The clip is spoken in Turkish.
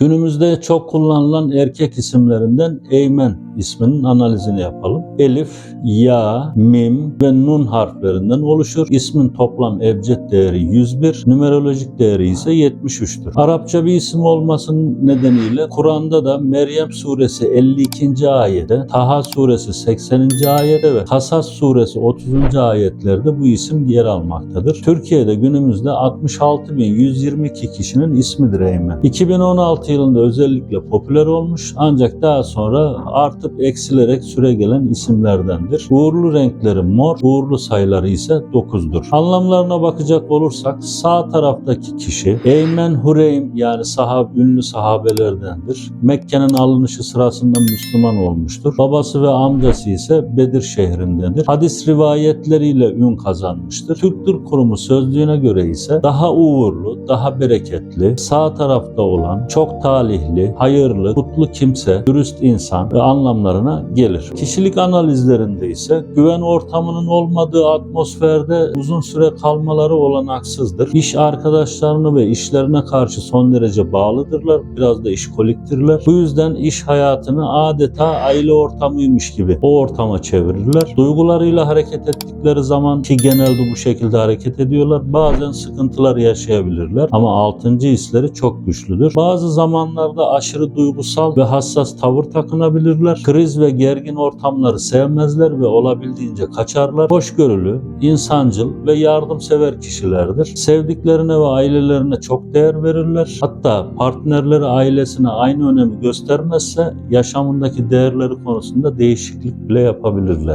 Günümüzde çok kullanılan erkek isimlerinden Eymen isminin analizini yapalım. Elif, Ya, Mim ve Nun harflerinden oluşur. İsmin toplam ebced değeri 101, numerolojik değeri ise 73'tür. Arapça bir isim olmasının nedeniyle Kur'an'da da Meryem suresi 52. ayette, Taha suresi 80. ayette ve Kasas suresi 30. ayetlerde bu isim yer almaktadır. Türkiye'de günümüzde 66.122 kişinin ismidir Eymen. 2016 yılında özellikle popüler olmuş ancak daha sonra artıp eksilerek süre gelen isimlerdendir. Uğurlu renkleri mor, uğurlu sayıları ise 9'dur. Anlamlarına bakacak olursak sağ taraftaki kişi Eymen Hureym yani sahab, ünlü sahabelerdendir. Mekke'nin alınışı sırasında Müslüman olmuştur. Babası ve amcası ise Bedir şehrindendir. Hadis rivayetleriyle ün kazanmıştır. Türk Dil Kurumu sözlüğüne göre ise daha uğurlu, daha bereketli, sağ tarafta olan, çok talihli, hayırlı, kutlu kimse, dürüst insan anlamlarına gelir. Kişilik analizlerinde ise güven ortamının olmadığı atmosferde uzun süre kalmaları olanaksızdır. İş arkadaşlarını ve işlerine karşı son derece bağlıdırlar. Biraz da işkoliktirler. Bu yüzden iş hayatını adeta aile ortamıymış gibi o ortama çevirirler. Duygularıyla hareket ettikleri zaman ki genelde bu şekilde hareket ediyorlar. Bazen sıkıntılar yaşayabilirler ama altıncı hisleri çok güçlüdür. Bazı zamanlarda aşırı duygusal ve hassas tavır takınabilirler. Kriz ve gergin ortamları sevmezler ve olabildiğince kaçarlar. Hoşgörülü, insancıl ve yardımsever kişilerdir. Sevdiklerine ve ailelerine çok değer verirler. Hatta partnerleri ailesine aynı önemi göstermezse yaşamındaki değerleri konusunda değişiklik bile yapabilirler.